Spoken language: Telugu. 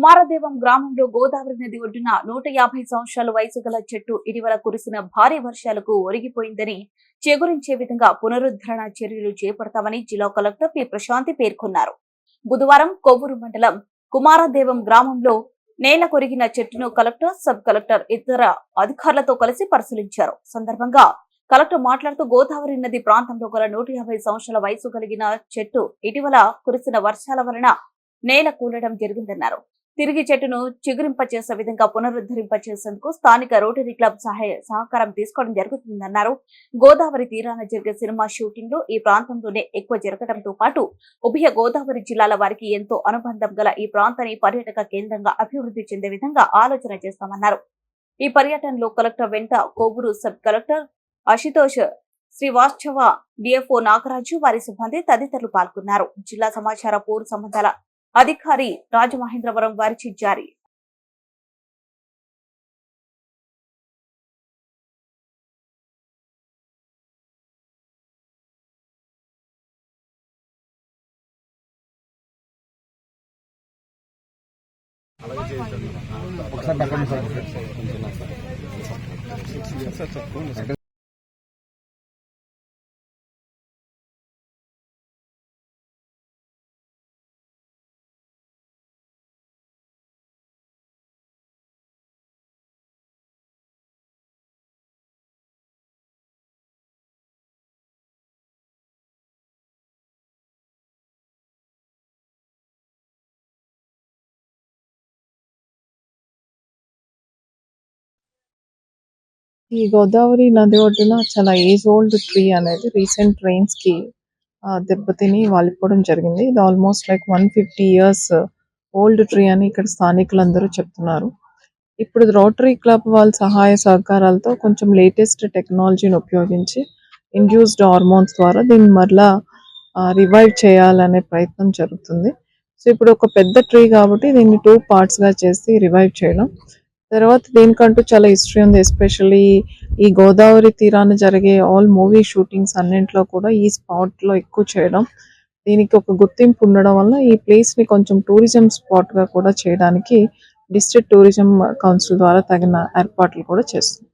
కుమారదేవం గ్రామంలో గోదావరి నది ఒడ్డున నూట యాభై సంవత్సరాల వయసు గల చెట్టు ఇటీవల కురిసిన భారీ వర్షాలకు ఒరిగిపోయిందని చేగురించే విధంగా పునరుద్ధరణ చర్యలు చేపడతామని జిల్లా కలెక్టర్ పి. ప్రశాంతి పేర్కొన్నారు. బుధవారం కొవ్వూరు మండలం కుమారదేవం గ్రామంలో నేల కొరిగిన చెట్టును కలెక్టర్ సబ్ కలెక్టర్ ఇతర అధికారులతో కలిసి పరిశీలించారు. సందర్భంగా కలెక్టర్ మాట్లాడుతూ గోదావరి నది ప్రాంతంలో గల నూట యాభై సంవత్సరాల వయసు కలిగిన చెట్టు ఇటీవల కురిసిన వర్షాల వలన నేల కూలడం జరిగిందన్నారు. తిరిగి చెట్టును చిగురింపచేసే విధంగా పునరుద్ధరింపచేసేందుకు స్థానిక రోటరీ క్లబ్ సహాయ సహకారం తీసుకోవడం జరుగుతుందన్నారు. గోదావరి తీరాన జరిగే సినిమా షూటింగ్లు ఈ ప్రాంతంలోనే ఎక్కువ జరగడంతో పాటు ఉభయ గోదావరి జిల్లాల వారికి ఎంతో అనుబంధం గల ఈ ప్రాంతాన్ని పర్యాటక కేంద్రంగా అభివృద్ధి చెందే విధంగా ఆలోచన చేస్తామన్నారు. ఈ పర్యటనలో కలెక్టర్ వెంట Kovur sub collector Ashutosh Srivastava DFO Nagaraju వారి సిబ్బంది తదితరులు పాల్గొన్నారు. జిల్లా సమాచార పౌర సంబంధాల అధికారి రాజమహేంద్రవరం వారిచి జారీ ఒకసారి ఈ గోదావరి నది ఒడ్డున చాలా ఏజ్ ఓల్డ్ ట్రీ అనేది రీసెంట్ ట్రైన్స్కి దెబ్బతిని వాలిపోవడం జరిగింది. ఇది almost like one fifty years old tree అని ఇక్కడ స్థానికులందరూ చెప్తున్నారు. ఇప్పుడు రోటరీ క్లబ్ వాళ్ళ సహాయ సహకారాలతో కొంచెం లేటెస్ట్ టెక్నాలజీని ఉపయోగించి ఇండ్యూస్డ్ హార్మోన్స్ ద్వారా దీన్ని మరలా రివైవ్ చేయాలనే ప్రయత్నం జరుగుతుంది. సో ఇప్పుడు ఒక పెద్ద ట్రీ కాబట్టి దీన్ని టూ పార్ట్స్గా చేసి రివైవ్ చేయడం. తర్వాత దీనికంటూ చాలా హిస్టరీ ఉంది ఎస్పెషల్లీ ఈ గోదావరి తీరాన జరిగే ఆల్ మూవీ షూటింగ్స్ అన్నింటిలో కూడా ఈ స్పాట్లో ఎక్కువ చేయడం. దీనికి ఒక గుర్తింపు ఉండడం వల్ల ఈ ప్లేస్ని కొంచెం టూరిజం స్పాట్గా కూడా చేయడానికి డిస్ట్రిక్ట్ టూరిజం కౌన్సిల్ ద్వారా తగిన ఏర్పాట్లు కూడా చేస్తుంది.